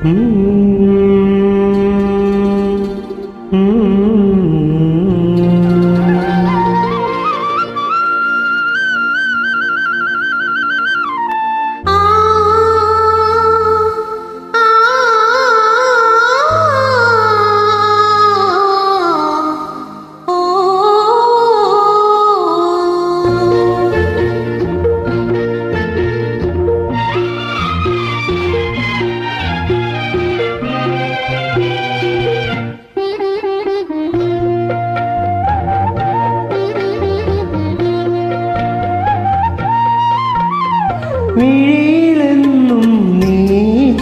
Hmm. Hmm.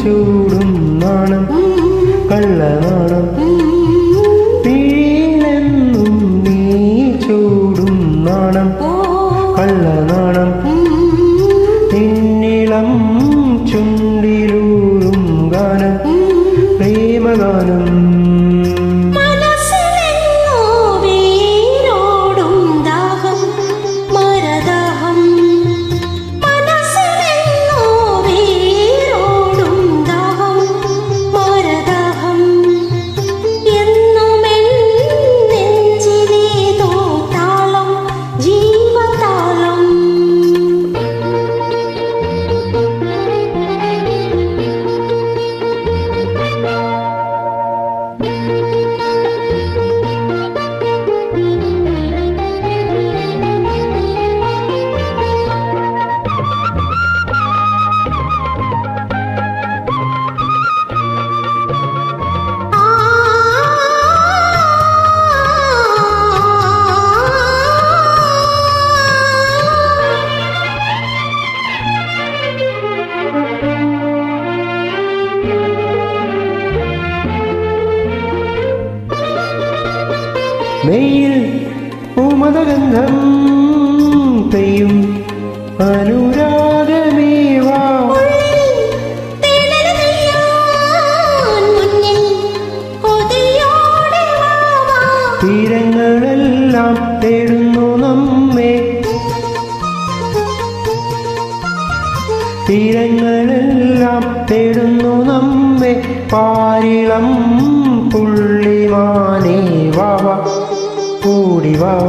ചൂടും നാണം കള്ളനാണം. തീനെന്നും നീ ചൂടും നാണം കള്ളനാണം. മെയ്യിൽ പൂമതഗന്ധം തെയ്യും. അനുരാഗമേവാ തീരങ്ങളെല്ലാം തേടുന്നു നമ്മെ. തീരങ്ങളെല്ലാം തേടുന്നു നമ്മെ. പാരിളം പുള്ളിമാനേ വാവ കൂടി വാവ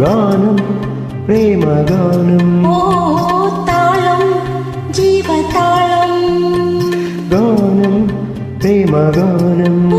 గానం ప్రేమ గానం. తాళం జీవతాళం. గానం ప్రేమ గానం.